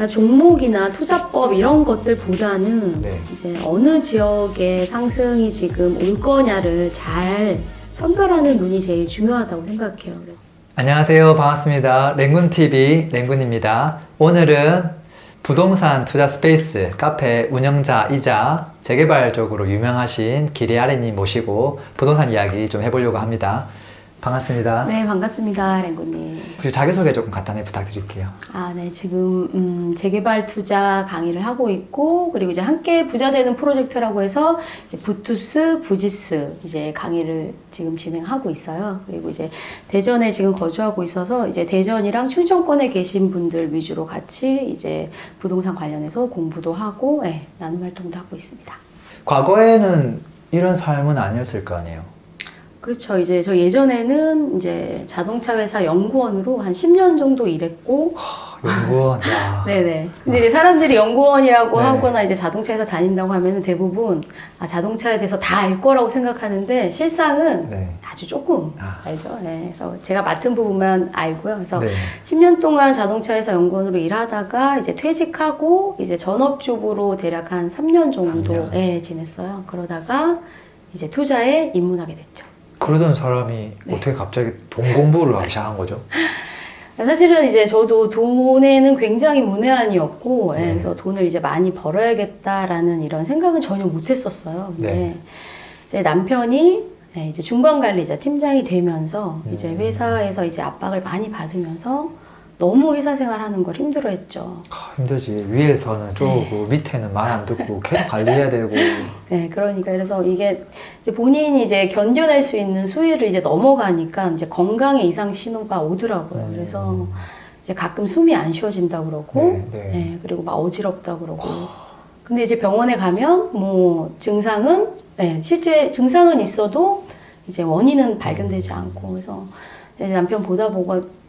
아, 종목이나 투자법 이런 것들보다는 네. 이제 어느 지역의 상승이 지금 올 거냐를 잘 선별하는 눈이 제일 중요하다고 생각해요. 그래서 안녕하세요. 반갑습니다. 랭군TV 랭군입니다. 오늘은 부동산 투자 스페이스 카페 운영자이자 재개발적으로 유명하신 기리아레님 모시고 부동산 이야기 좀 해보려고 합니다. 반갑습니다. 네, 반갑습니다, 랭고님. 혹시 자기소개 조금 간단히 부탁드릴게요. 아, 네, 지금 음, 재개발 투자 강의를 하고 있고 그리고 이제 함께 부자 되는 프로젝트라고 해서 이제 부투스, 부지스 이제 강의를 지금 진행하고 있어요. 그리고 이제 대전에 지금 거주하고 있어서 이제 대전이랑 충청권에 계신 분들 위주로 같이 이제 부동산 관련해서 공부도 하고 예, 나눔 활동도 하고 있습니다. 과거에는 이런 삶은 아니었을 거 아니에요. 그렇죠. 이제 저 예전에는 이제 자동차 회사 연구원으로 한 10년 정도 일했고 연구원, 야. 네네. 근데 이제 사람들이 연구원이라고 네. 하거나 이제 자동차 회사 다닌다고 하면 대부분 아, 자동차에 대해서 다 알 거라고 생각하는데 실상은 네. 아주 조금 아. 알죠. 네. 그래서 제가 맡은 부분만 알고요. 그래서 네. 10년 동안 자동차 회사 연구원으로 일하다가 이제 퇴직하고 이제 전업주부로 대략 한 3년 정도 3년. 예, 지냈어요. 그러다가 이제 투자에 입문하게 됐죠. 그러던 사람이 네. 어떻게 갑자기 돈 공부를 하기 시작한 거죠? 사실은 이제 저도 돈에는 굉장히 문외한이었고, 예, 네. 그래서 돈을 이제 많이 벌어야겠다라는 이런 생각은 전혀 못했었어요. 근데 네. 제 남편이 예, 이제 중간 관리자 팀장이 되면서 음. 이제 회사에서 이제 압박을 많이 받으면서 너무 회사 생활하는 걸 힘들어했죠. 아, 힘들지. 위에서는 쪼고 밑에는 말 안 듣고 계속 관리해야 되고. 네, 그러니까 그래서 이게 이제 본인이 이제 견뎌낼 수 있는 수위를 이제 넘어가니까 이제 건강에 이상 신호가 오더라고요. 음. 그래서 이제 가끔 숨이 안 쉬어진다 그러고, 네, 네. 네, 그리고 막 어지럽다 그러고. 근데 이제 병원에 가면 뭐 증상은 네, 실제 증상은 있어도 이제 원인은 발견되지 않고 그래서 남편 보다 보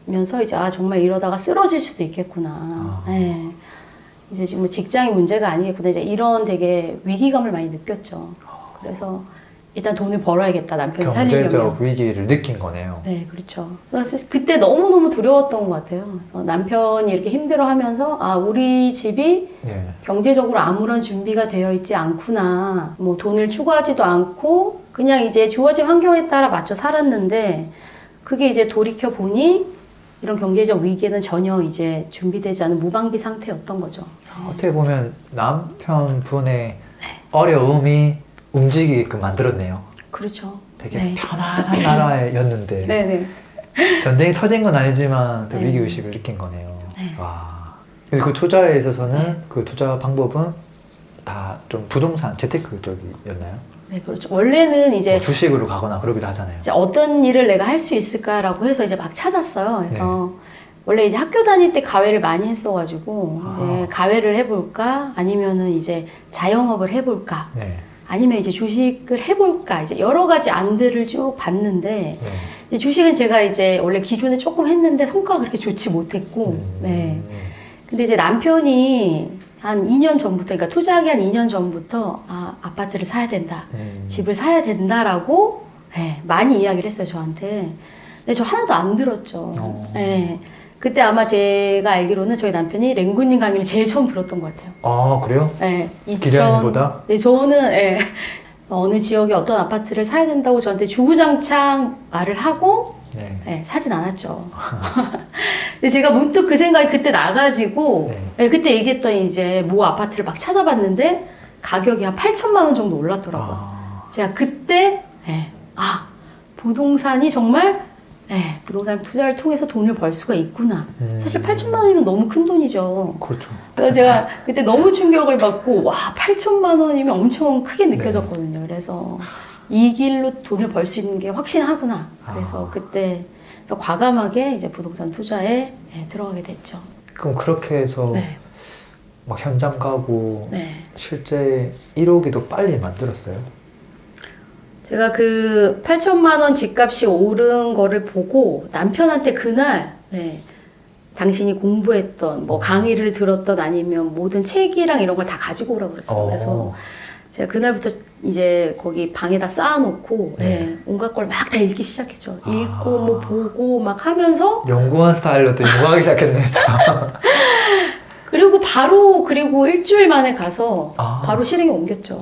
면서 이제 아 정말 이러다가 쓰러질 수도 있겠구나. 아. 네. 이제 지금 뭐 직장이 문제가 아니겠구나. 이제 이런 되게 위기감을 많이 느꼈죠. 그래서 일단 돈을 벌어야겠다 남편이 살리려면. 경제적 위기를 느낀 거네요. 네, 그렇죠. 그래서 그때 너무너무 두려웠던 것 같아요. 어, 남편이 이렇게 힘들어하면서 아 우리 집이 네. 경제적으로 아무런 준비가 되어 있지 않구나. 뭐 돈을 추구하지도 않고 그냥 이제 주어진 환경에 따라 맞춰 살았는데 그게 이제 돌이켜 보니 이런 경제적 위기에는 전혀 이제 준비되지 않은 무방비 상태였던 거죠. 어떻게 보면 남편분의 네. 어려움이 움직이게끔 만들었네요. 그렇죠. 되게 네. 편안한 나라였는데 네, 네. 전쟁이 터진 건 아니지만 또 네. 위기 의식을 느낀 거네요. 네. 와. 근데 그 투자에 있어서는 그 투자 방법은 다 좀 부동산 재테크 쪽이었나요? 네, 그렇죠. 원래는 이제 뭐 주식으로 가거나 그러기도 하잖아요. 이제 어떤 일을 내가 할 수 있을까라고 해서 이제 막 찾았어요. 그래서 네. 원래 이제 학교 다닐 때 가외를 많이 했어가지고 아. 이제 가외를 해볼까 아니면은 이제 자영업을 해볼까 네. 아니면 이제 주식을 해볼까 이제 여러 가지 안들을 쭉 봤는데 네. 주식은 제가 이제 원래 기존에 조금 했는데 성과가 그렇게 좋지 못했고 음. 네 근데 이제 남편이 한 2년 전부터 그러니까 투자하기 한 2년 전부터 아 아파트를 사야 된다 음. 집을 사야 된다라고 네, 많이 이야기를 했어요 저한테. 근데 저 하나도 안 들었죠. 어. 네. 그때 아마 제가 알기로는 저희 남편이 랭구님 강의를 제일 처음 들었던 것 같아요. 아 그래요? 네, 2000 기자님보다? 네, 저는 네, 어느 지역에 어떤 아파트를 사야 된다고 저한테 주구장창 말을 하고 네. 네, 사진 않았죠. 근데 제가 문득 그 생각이 그때 나가지고 네. 네, 그때 얘기했더니 이제 모 아파트를 막 찾아봤는데 가격이 한 8천만 원 정도 올랐더라고요. 아, 제가 그때 예, 아 부동산이 정말 예, 부동산 투자를 통해서 돈을 벌 수가 있구나. 음. 사실 8천만 원이면 너무 큰 돈이죠. 그렇죠. 그래서 제가 그때 너무 충격을 받고 와 8천만 원이면 엄청 크게 느껴졌거든요. 그래서 이 길로 돈을 벌 수 있는 게 확신하구나. 그래서 아. 그때 그래서 과감하게 이제 부동산 투자에 예, 들어가게 됐죠. 그럼 그렇게 해서 네, 막 현장 가고 네. 실제 1억이도 빨리 만들었어요. 제가 그 8천만 원 집값이 오른 거를 보고 남편한테 그날 네, 당신이 공부했던 뭐 강의를 들었던 아니면 모든 책이랑 이런 걸 다 가지고 오라고 그랬어요. 그래서 제가 그날부터 이제 거기 방에다 쌓아놓고 네. 예, 온갖 걸 막 다 읽기 시작했죠. 아. 읽고 뭐 보고 막 하면서 연구원 스타일로 또 연구하기 시작했네. 그리고 바로 그리고 일주일 만에 가서 아. 바로 실행에 옮겼죠.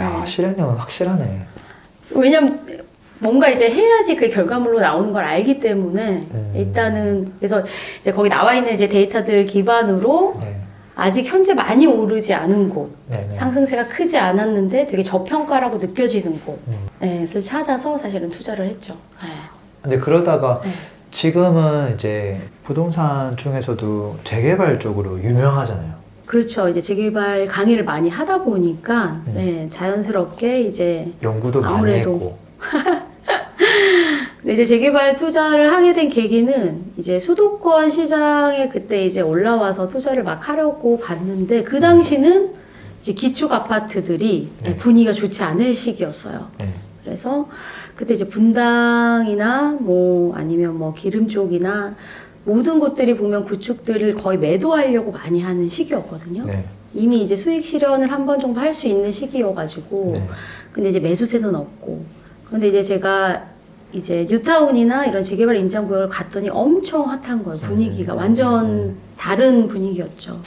야, 네. 실행력은 확실하네. 왜냐면 뭔가 이제 해야지 그 결과물로 나오는 걸 알기 때문에 음. 일단은 그래서 이제 거기 나와 있는 이제 데이터들 기반으로 네. 아직 현재 많이 오르지 않은 곳, 네, 네. 상승세가 크지 않았는데 되게 저평가라고 느껴지는 음. 곳을 찾아서 사실은 투자를 했죠. 네. 근데 그러다가 네. 지금은 이제 부동산 중에서도 재개발 쪽으로 유명하잖아요. 그렇죠. 이제 재개발 강의를 많이 하다 보니까 음. 네, 자연스럽게 이제 연구도 많이. 했고. 이제 재개발 투자를 하게 된 계기는 이제 수도권 시장에 그때 이제 올라와서 투자를 막 하려고 봤는데 그 당시는 이제 기축 아파트들이 네. 분위기가 좋지 않을 시기였어요. 네. 그래서 그때 이제 분당이나 뭐 아니면 뭐 기름 쪽이나 모든 곳들이 보면 구축들을 거의 매도하려고 많이 하는 시기였거든요. 네. 이미 이제 수익 실현을 한 번 정도 할 수 있는 시기여가지고 네. 근데 이제 매수세는 없고 근데 이제 제가 이제 뉴타운이나 이런 재개발 임장 구역을 갔더니 엄청 핫한 거예요 분위기가 음. 완전 다른 분위기였죠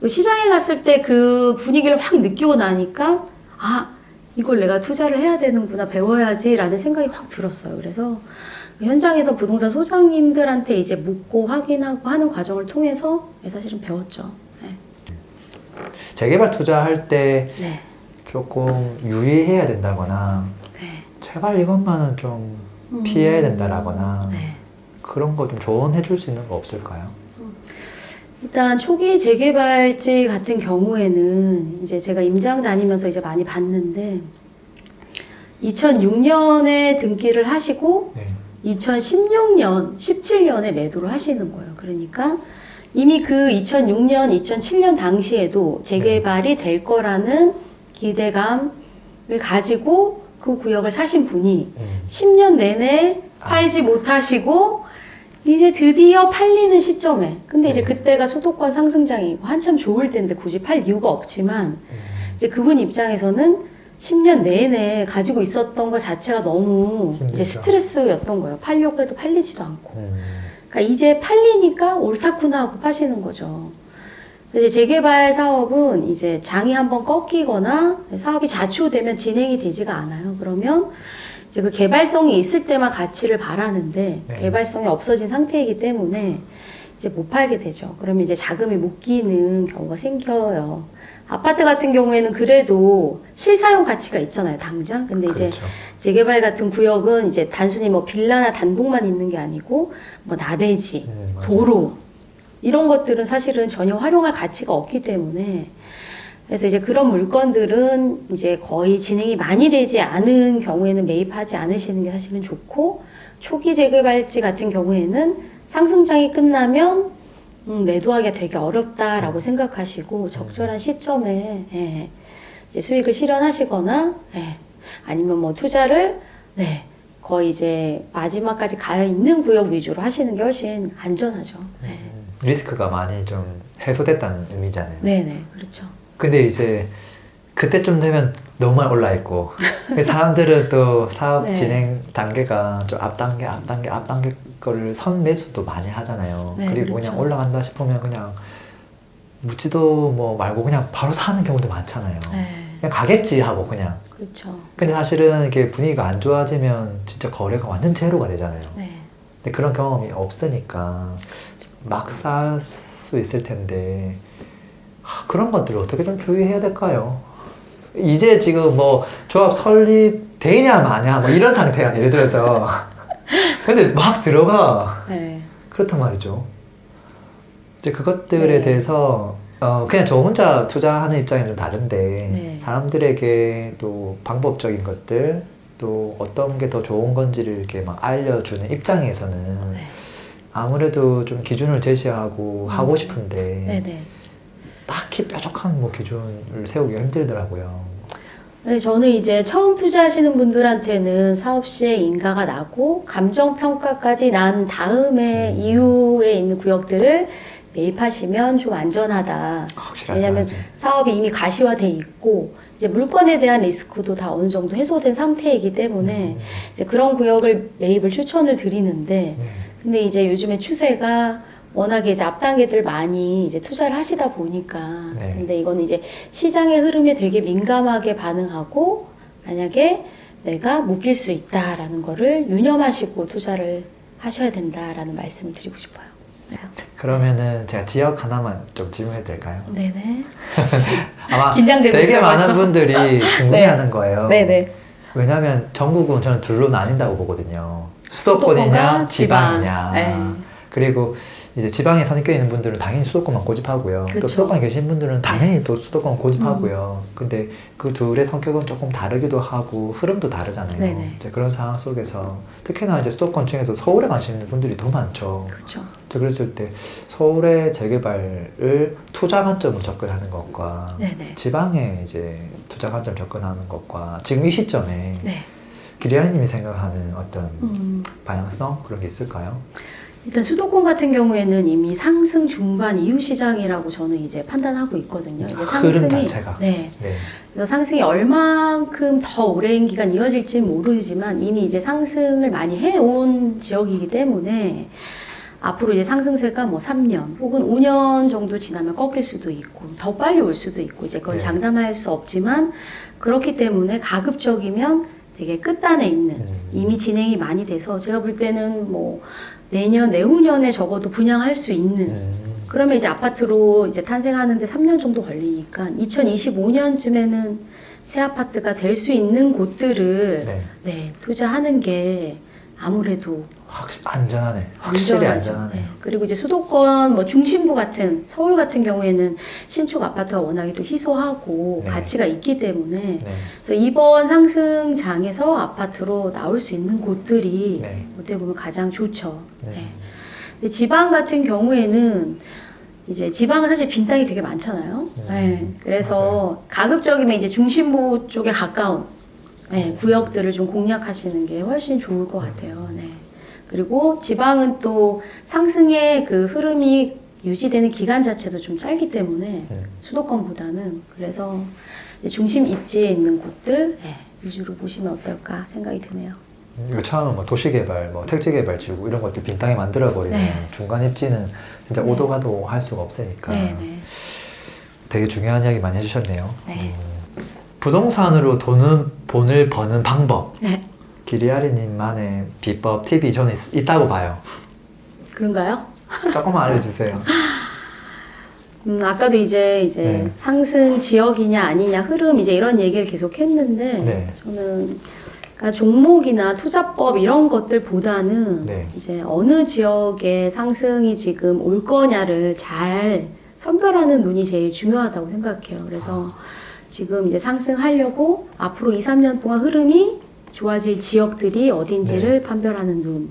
그 시장에 갔을 때 그 분위기를 확 느끼고 나니까 아 이걸 내가 투자를 해야 되는구나 배워야지라는 생각이 확 들었어요 그래서 그 현장에서 부동산 소장님들한테 이제 묻고 확인하고 하는 과정을 통해서 사실은 배웠죠 네. 재개발 투자할 때 네. 조금 유의해야 된다거나 네. 제발 이것만은 좀 피해야 된다라거나 네. 그런 거 좀 조언해 줄 수 있는 거 없을까요? 일단 초기 재개발지 같은 경우에는 이제 제가 임장 다니면서 이제 많이 봤는데 2006년에 등기를 하시고 네. 2016년, 17년에 매도를 하시는 거예요. 그러니까 이미 그 2006년, 2007년 당시에도 재개발이 될 거라는 기대감을 가지고 그 구역을 사신 분이 음. 10년 내내 팔지 못하시고 이제 드디어 팔리는 시점에 근데 이제 네. 그때가 수도권 상승장이고 한참 좋을 때인데 굳이 팔 이유가 없지만 음. 이제 그분 입장에서는 10년 내내 가지고 있었던 것 자체가 너무 힘들죠. 이제 스트레스였던 거예요. 팔려고 해도 팔리지도 않고. 음. 그러니까 이제 팔리니까 옳다구나 하고 파시는 거죠. 이제 재개발 사업은 이제 장이 한번 꺾이거나 사업이 자초되면 진행이 되지가 않아요. 그러면 이제 그 개발성이 있을 때만 가치를 바라는데 네. 개발성이 없어진 상태이기 때문에 이제 못 팔게 되죠. 그러면 이제 자금이 묶이는 경우가 생겨요. 아파트 같은 경우에는 그래도 실사용 가치가 있잖아요, 당장. 근데 이제 그렇죠. 재개발 같은 구역은 이제 단순히 뭐 빌라나 단독만 있는 게 아니고 뭐 나대지, 음, 맞아요. 도로 이런 것들은 사실은 전혀 활용할 가치가 없기 때문에 그래서 이제 그런 물건들은 이제 거의 진행이 많이 되지 않은 경우에는 매입하지 않으시는 게 사실은 좋고 초기 재개발지 같은 경우에는 상승장이 끝나면 음, 매도하기가 되게 어렵다라고 생각하시고 적절한 시점에 예, 이제 수익을 실현하시거나 예, 아니면 뭐 투자를 네, 거의 이제 마지막까지 가 있는 구역 위주로 하시는 게 훨씬 안전하죠. 네. 음, 리스크가 많이 좀 해소됐다는 의미잖아요. 네네, 그렇죠. 근데 이제 그때쯤 되면 너무 많이 올라 있고 사람들은 또 사업 네. 진행 단계가 좀 앞단계 앞단계 앞단계 거를 선매수도 많이 하잖아요. 네, 그리고 그렇죠. 그냥 올라간다 싶으면 그냥 묻지도 뭐 말고 그냥 바로 사는 경우도 많잖아요. 네, 그냥 가겠지 하고 그냥. 그렇죠. 근데 사실은 이게 분위기가 안 좋아지면 진짜 거래가 완전 제로가 되잖아요. 네. 근데 그런 경험이 없으니까 막살수 있을 텐데 하, 그런 것들을 어떻게 좀 주의해야 될까요? 이제 지금 뭐 조합 설립 되냐 마냐 뭐 이런 상태야 예를 들어서 근데 막 들어가 네. 그렇단 말이죠. 이제 그것들에 네. 대해서 어, 그냥 저 혼자 투자하는 입장이 좀 다른데 네. 사람들에게 또 방법적인 것들 또 어떤 게 더 좋은 건지를 이렇게 막 알려주는 입장에서는 네. 아무래도 좀 기준을 제시하고 음. 하고 싶은데 네네. 딱히 뾰족한 뭐 기준을 세우기가 힘들더라고요. 네, 저는 이제 처음 투자하시는 분들한테는 사업 시에 인가가 나고 감정 평가까지 난 다음에 음. 이후에 있는 구역들을 매입하시면 좀 안전하다. 확실하지. 왜냐면 사업이 이미 가시화돼 있고 이제 물건에 대한 리스크도 다 어느 정도 해소된 상태이기 때문에 이제 그런 구역을 매입을 추천을 드리는데 네. 근데 이제 요즘에 추세가 워낙에 이제 앞단계들 많이 이제 투자를 하시다 보니까 네. 근데 이거는 이제 시장의 흐름에 되게 민감하게 반응하고 만약에 내가 묶일 수 있다라는 거를 유념하시고 투자를 하셔야 된다라는 말씀을 드리고 싶어요. 네. 그러면은 제가 지역 하나만 좀 질문해도 될까요? 네네. 아마 되게 많은. 분들이 궁금해하는 거예요. 네네. 왜냐하면 전국은 저는 둘로 나뉜다고 보거든요. 수도권이냐 지방. 지방이냐. 네. 그리고 이제 지방에 선입견 있는 분들은 당연히 수도권만 고집하고요. 또 그쵸. 수도권에 계신 분들은 당연히 또 수도권 고집하고요. 근데 그 둘의 성격은 조금 다르기도 하고 흐름도 다르잖아요. 네네. 이제 그런 상황 속에서 특히나 이제 수도권 중에서 서울에 가시는 분들이 더 많죠. 그렇죠. 저 그랬을 때 서울의 재개발을 투자 관점으로 접근하는 것과 네네. 지방에 이제 투자 관점 접근하는 것과 지금 이 시점에 네. 기리아님이 생각하는 어떤 음, 방향성 그런 게 있을까요? 일단 수도권 같은 경우에는 이미 상승 중반 이후 시장이라고 저는 이제 판단하고 있거든요. 이제 흐름 자체가. 네. 네. 그래서 상승이 얼만큼 더 오랜 기간 이어질지는 모르지만 이미 이제 상승을 많이 해온 지역이기 때문에 앞으로 이제 상승세가 뭐 3년 혹은 5년 정도 지나면 꺾일 수도 있고 더 빨리 올 수도 있고 이제 그걸 네. 장담할 수 없지만 그렇기 때문에 가급적이면 되게 끝단에 있는 음. 이미 진행이 많이 돼서 제가 볼 때는 뭐 내년 내후년에 적어도 분양할 수 있는 음. 그러면 이제 아파트로 이제 탄생하는데 3년 정도 걸리니까 2025년쯤에는 새 아파트가 될 수 있는 곳들을 네. 네, 투자하는 게 아무래도 확 안전하네. 확실히 안전하죠. 안전하네. 네. 그리고 이제 수도권 뭐 중심부 같은 서울 같은 경우에는 신축 아파트가 워낙에 또 희소하고 네. 가치가 있기 때문에 네. 그래서 이번 상승장에서 아파트로 나올 수 있는 곳들이 네. 어떻게 보면 가장 좋죠. 네. 네. 근데 지방 같은 경우에는 이제 지방은 사실 빈 땅이 되게 많잖아요. 음, 네. 그래서 가급적이면 이제 중심부 쪽에 가까운 네, 구역들을 좀 공략하시는 게 훨씬 좋을 것 같아요. 네. 그리고 지방은 또 상승의 그 흐름이 유지되는 기간 자체도 좀 짧기 때문에 음. 수도권보다는 그래서 중심 입지에 있는 곳들 네, 위주로 보시면 어떨까 생각이 드네요. 이거 뭐 도시 개발, 뭐 택지 개발 지구 이런 것들 빈 땅에 만들어 버리면 네. 중간 입지는 진짜 네. 오도 가도 할 수가 없으니까 네, 네. 되게 중요한 이야기 많이 해주셨네요. 네. 음. 부동산으로 돈을, 돈을 버는 방법. 네. 기리아리님만의 비법, 팁이 저는 있, 있다고 봐요. 그런가요? 조금만 알려주세요. 음, 아까도 이제 이제 네. 상승 지역이냐 아니냐 흐름 이제 이런 얘기를 계속 했는데 네. 저는 그러니까 종목이나 투자법 이런 것들보다는 네. 이제 어느 지역의 상승이 지금 올 거냐를 잘 선별하는 눈이 제일 중요하다고 생각해요. 그래서 지금 이제 상승하려고 앞으로 2, 3년 동안 흐름이 좋아질 지역들이 어딘지를 판별하는 눈.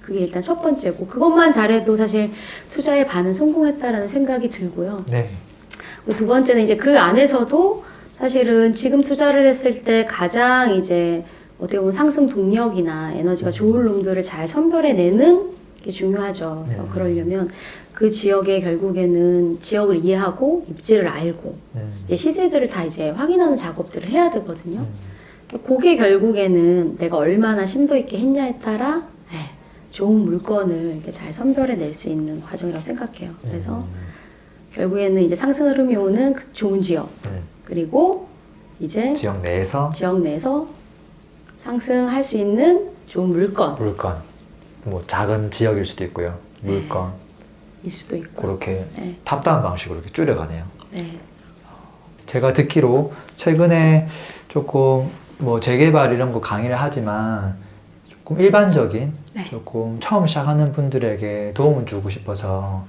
그게 일단 첫 번째고 그것만 잘해도 사실 투자에 반은 성공했다라는 생각이 들고요. 네. 두 번째는 이제 그 안에서도 사실은 지금 투자를 했을 때 가장 이제 어떻게 보면 상승 동력이나 에너지가 좋은 놈들을 잘 선별해내는 게 중요하죠. 그래서 네. 그러려면 그 지역에 결국에는 지역을 이해하고 입지를 알고 음. 이제 시세들을 다 이제 확인하는 작업들을 해야 되거든요. 음. 그게 결국에는 내가 얼마나 심도 있게 했냐에 따라 네, 좋은 물건을 이렇게 잘 선별해낼 수 있는 과정이라고 생각해요. 그래서 음. 결국에는 이제 상승 흐름이 오는 그 좋은 지역 음. 그리고 이제 지역 내에서 지역 내에서 상승할 수 있는 좋은 물건일 물건, 뭐 작은 지역일 수도 있고요. 물건 수도 있고. 그렇게 네, 탑다운 방식으로 이렇게 줄여가네요. 네, 제가 듣기로 최근에 조금 뭐 재개발 이런 거 강의를 하지만 조금 일반적인 네. 조금 처음 시작하는 분들에게 도움을 주고 싶어서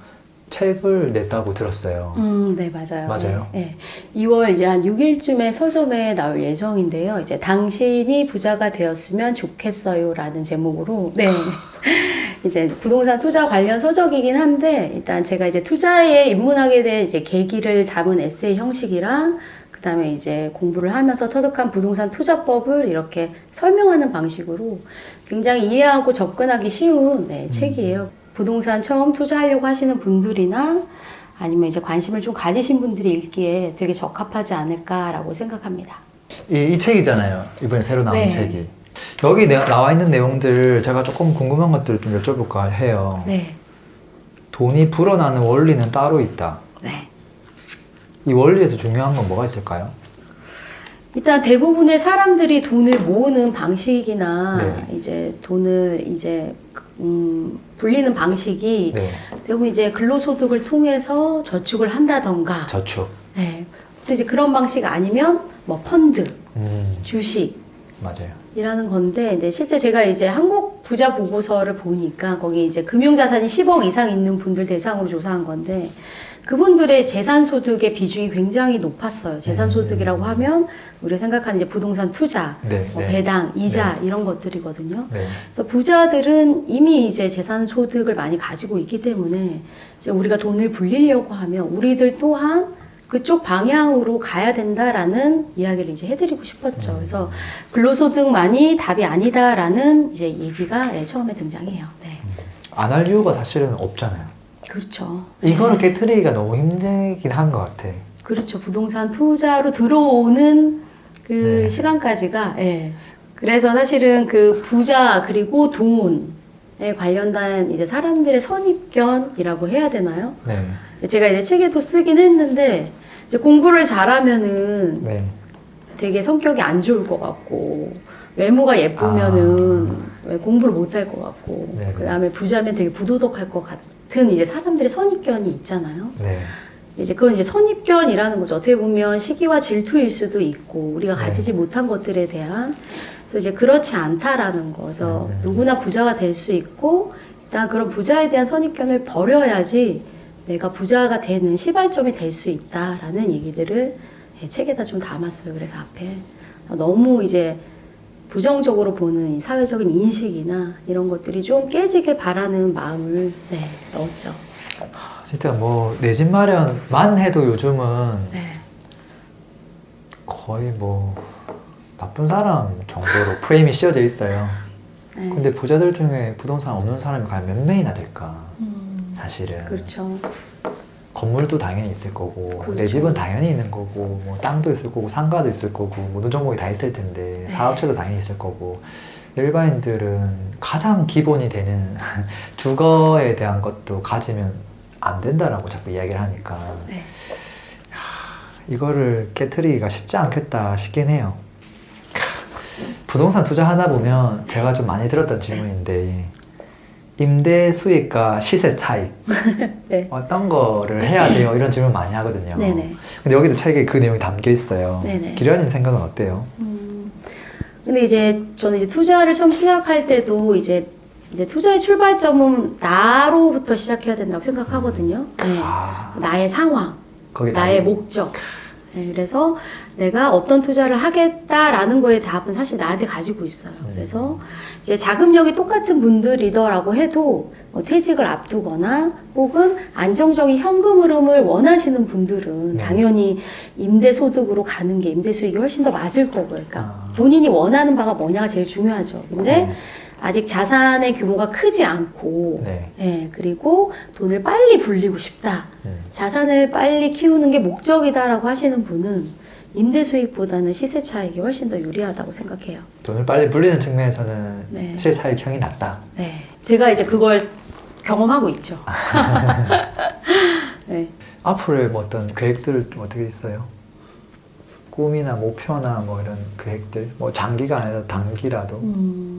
책을 냈다고 들었어요. 음, 네 맞아요. 맞아요? 네, 네. 2월 이제 한 6일쯤에 서점에 나올 예정인데요. 이제 당신이 부자가 되었으면 좋겠어요라는 제목으로 네. 이제 부동산 투자 관련 서적이긴 한데 일단 제가 이제 투자에 입문하게 된 이제 계기를 담은 에세이 형식이랑 그다음에 이제 공부를 하면서 터득한 부동산 투자법을 이렇게 설명하는 방식으로 굉장히 이해하고 접근하기 쉬운 네, 책이에요. 부동산 처음 투자하려고 하시는 분들이나 아니면 이제 관심을 좀 가지신 분들이 읽기에 되게 적합하지 않을까라고 생각합니다. 이, 이 책이잖아요. 이번에 새로 나온 네. 책이. 여기 내- 나와 있는 내용들 제가 조금 궁금한 것들을 좀 여쭤볼까 해요. 네. 돈이 불어나는 원리는 따로 있다. 네. 이 원리에서 중요한 건 뭐가 있을까요? 일단 대부분의 사람들이 돈을 모으는 방식이나 네. 이제 돈을 이제 음, 불리는 방식이 네. 대부분 이제 근로소득을 통해서 저축을 한다던가, 저축. 네. 또 이제 그런 방식 아니면 뭐 펀드, 음, 주식 맞아요. 이라는 건데, 근데 실제 제가 이제 한국 부자 보고서를 보니까 거기 이제 금융 자산이 10억 이상 있는 분들 대상으로 조사한 건데, 그분들의 재산 소득의 비중이 굉장히 높았어요. 재산 소득이라고 하면 우리가 생각하는 이제 부동산 투자, 네. 뭐 네. 배당, 이자 이런 것들이거든요. 네. 그래서 부자들은 이미 이제 재산 소득을 많이 가지고 있기 때문에 우리가 돈을 불리려고 하면 우리들 또한 그쪽 방향으로 가야 된다라는 이야기를 이제 해드리고 싶었죠. 음. 그래서 근로소득만이 답이 아니다라는 이제 얘기가 예, 처음에 등장해요. 네. 안할 이유가 사실은 없잖아요. 그렇죠. 이거를 깨트리기가 너무 힘들긴 한 것 같아. 그렇죠. 부동산 투자로 들어오는 그 네. 시간까지가, 예. 그래서 사실은 그 부자 그리고 돈에 관련된 이제 사람들의 선입견이라고 해야 되나요? 네. 제가 이제 책에도 쓰긴 했는데, 이제 공부를 잘하면은 네. 되게 성격이 안 좋을 것 같고, 외모가 예쁘면은 왜 공부를 못할 것 같고, 아. 네. 그 다음에 부자면 되게 부도덕할 것 같 은 이제 사람들의 선입견이 있잖아요. 네. 이제 그건 이제 선입견이라는 거죠. 어떻게 보면 시기와 질투일 수도 있고 우리가 네. 가지지 못한 것들에 대한 그래서 이제 그렇지 않다라는 거. 그래서 음. 누구나 부자가 될 수 있고 일단 그런 부자에 대한 선입견을 버려야지 내가 부자가 되는 시발점이 될 수 있다라는 얘기들을 예, 책에다 좀 담았어요. 그래서 앞에 너무 이제 부정적으로 보는 이 사회적인 인식이나 이런 것들이 좀 깨지길 바라는 마음을 네, 넣었죠. 진짜 뭐 내 집 마련만 해도 요즘은 네. 거의 뭐 나쁜 사람 정도로 프레임이 씌워져 있어요. 네. 근데 부자들 중에 부동산 없는 사람이 과연 몇 명이나 될까? 음, 사실은 그렇죠. 건물도 당연히 있을 거고 내 그렇죠. 집은 당연히 있는 거고 뭐 땅도 있을 거고 상가도 있을 거고 모든 종목이 다 있을 텐데 네. 사업체도 당연히 있을 거고 일반인들은 가장 기본이 되는 주거에 대한 것도 가지면 안 된다라고 자꾸 이야기를 하니까 네. 이거를 깨트리기가 쉽지 않겠다 싶긴 해요. 부동산 투자하다 보면 제가 좀 많이 들었던 질문인데 임대 수익과 시세 차익 네. 어떤 거를 해야 돼요? 이런 질문 많이 하거든요. 네네. 근데 여기도 책에 그 내용이 담겨 있어요. 네네. 기련님 생각은 어때요? 음, 근데 이제 저는 이제 투자를 처음 시작할 때도 이제 이제 투자의 출발점은 나로부터 시작해야 된다고 생각하거든요. 네. 아, 나의 상황, 나의 담겨- 목적. 네, 그래서 내가 어떤 투자를 하겠다라는 거에 답은 사실 나한테 가지고 있어요. 음. 그래서 이제 자금력이 똑같은 분들이더라고 해도 뭐 퇴직을 앞두거나 혹은 안정적인 현금 흐름을 원하시는 분들은 네. 당연히 임대 소득으로 가는 게 임대 수익이 훨씬 더 맞을 거고요. 그러니까 아. 본인이 원하는 바가 뭐냐가 제일 중요하죠. 근데 음, 아직 자산의 규모가 크지 않고 네. 예, 그리고 돈을 빨리 불리고 싶다. 음. 자산을 빨리 키우는 게 목적이다라고 하시는 분은 임대 수익보다는 시세 차익이 훨씬 더 유리하다고 생각해요. 돈을 빨리 불리는 측면에서는 네. 시세 차익형이 낫다. 네. 제가 이제 그걸 경험하고 있죠. 네. 앞으로의 뭐 어떤 계획들을 좀 어떻게 있어요? 꿈이나 목표나 뭐 이런 계획들, 뭐 장기가 아니라 단기라도. 음,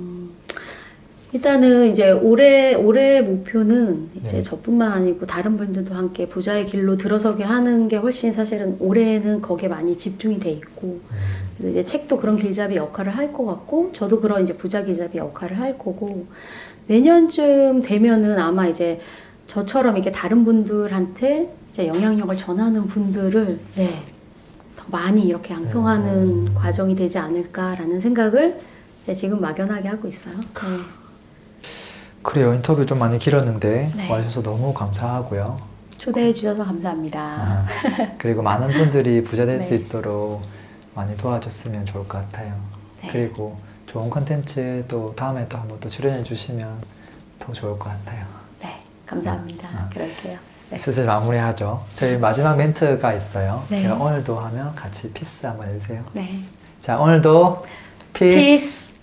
일단은 이제 올해 올해 목표는 이제 네. 저뿐만 아니고 다른 분들도 함께 부자의 길로 들어서게 하는 게 훨씬 사실은 올해는 거기에 많이 집중이 돼 있고 음, 이제 책도 그런 길잡이 역할을 할 것 같고 저도 그런 이제 부자 길잡이 역할을 할 거고 내년쯤 되면은 아마 이제 저처럼 이렇게 다른 분들한테 이제 영향력을 전하는 분들을 네, 더 많이 이렇게 양성하는 음. 과정이 되지 않을까라는 생각을 지금 막연하게 하고 있어요. 네. 그래요. 인터뷰 좀 많이 길었는데 네. 와주셔서 너무 감사하고요. 초대해 주셔서 감사합니다. 아, 그리고 많은 분들이 부자 될 수 네. 있도록 많이 도와줬으면 좋을 것 같아요. 네. 그리고 좋은 컨텐츠 또 다음에 또 한번 또 출연해 주시면 더 좋을 것 같아요. 네, 감사합니다. 아. 그럴게요. 네. 슬슬 마무리하죠. 저희 마지막 멘트가 있어요. 네. 제가 오늘도 하면 같이 피스 한번 해주세요. 네. 자, 오늘도 피스. Peace.